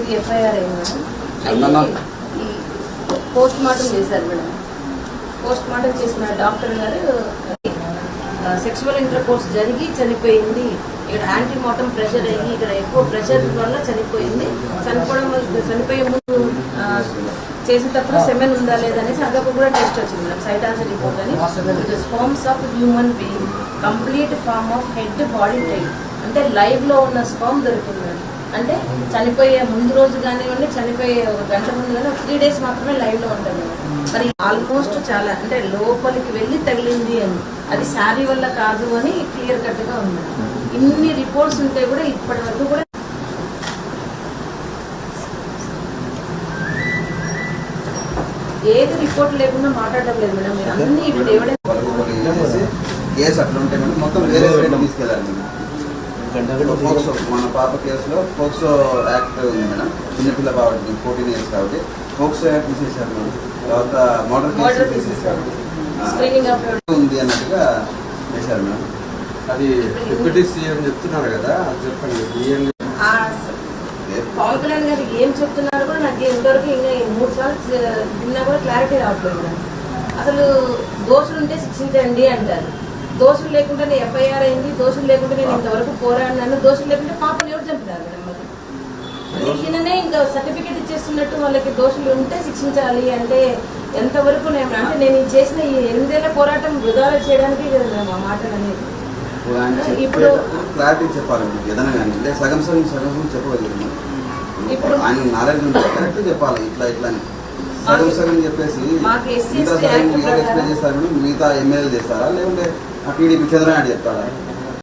ఇది ఎఫ్ఐఆర్ అయింది? Madam post mortem చేశారు మేడం. పోస్ట్ మార్టం చేసిన డాక్టర్ గారు సెక్షువల్ ఇంటర్ కోర్స్ జరిగి చనిపోయింది. ఇక్కడ యాంటీ మార్టం ప్రెషర్ అయ్యి ఇక్కడ ఎక్కువ ప్రెషర్ వల్ల చనిపోయింది. చనిపోవడం వల్ల చనిపోయే ముందు చేసేటప్పుడు సెమెన్ ఉందా లేదా అనేసి అదొక కూడా టెస్ట్ వచ్చింది మేడం. సైటాలజీ రిపోర్ట్ అని. Sperms of human being complete form of head body type అంటే లైవ్లో ఉన్న స్పామ్ దొరికింది మేడం. అంటే చనిపోయే ముందు రోజు కానివ్వండి చనిపోయే ఒక గంట ముందు కానీ త్రీ డేస్ మాత్రమే లైవ్లో ఉంటుంది మరి ఆల్మోస్ట్ చాలా అంటే లోపలికి వెళ్ళి తగిలింది అని అది శారీ వల్ల కాదు అని క్లియర్ కట్గా ఉంది. ఇన్ని రిపోర్ట్స్ ఉంటే కూడా ఇప్పటి వరకు కూడా ఏది రిపోర్ట్ లేకుండా మాట్లాడడం లేదు మేడం. మీరు అన్ని ఇప్పుడు ఎవడే కేసు అట్లా ఉంటాయి మేడం మొత్తం వేరే తీసుకెళ్ళాలి ఫోక్సో మన పాప కేసులో ఫోక్సో యాక్ట్ ఉంది మేడం. చిన్నపిల్ల కాబట్టి ఫోర్టీన్ ఇయర్స్ కాబట్టి ఫోక్సో యాక్ట్ తీసేశారు మేడం. తర్వాత మోటార్ Motor కేసు తీసేశారు. ఉంది అన్నట్టుగా చేశారు మేడం. అది డిప్యూటీ సీఎం చెప్తున్నారు కదా అది చెప్పండి. పవన్ కళ్యాణ్ గారు ఏం చెప్తున్నారు కూడా నాకు ఇంతవరకు ఇంకా ఈ మూడు సార్లు విన్నా కూడా క్లారిటీ రావట్లేదు. అసలు దోషులు ఉంటే శిక్షించండి అంటారు. దోషులు లేకుండానే ఎఫ్ఐఆర్ అయింది దోషులు లేకుంటే నేను ఇంతవరకు పోరాడినాను దోషులు లేకుంటే పాపను ఎవరు చంపినారు ఈయననే ఇంకా సర్టిఫికేట్ ఇచ్చేస్తున్నట్టు వాళ్ళకి దోషులు ఉంటే శిక్షించాలి అంటే ఎంతవరకు నేను అంటే నేను చేసిన ఈ ఎనిమిదేళ్ళ పోరాటం వృధా చేయడానికి ఆ మాటలు అనేది ఇప్పుడు- క్లారిటీ చెప్పాలి ఏదైనా కానీ. సగం సగం సగం సగం చెప్పగలిగారు ఇప్పుడు- ఆయన నాలెడ్జ్ ఉంటే కరెక్ట్ చెప్పాలి ఇట్లా ఇట్లా అని. సగం సగం చెప్పేసి మిగతా సగం ఎక్స్ప్లెయిన్ చేస్తారు మిగతా ఎమ్మెల్యేలు చేస్తారా? లేకుంటే టీడీపీ చంద్రనాయుడు చెప్తారా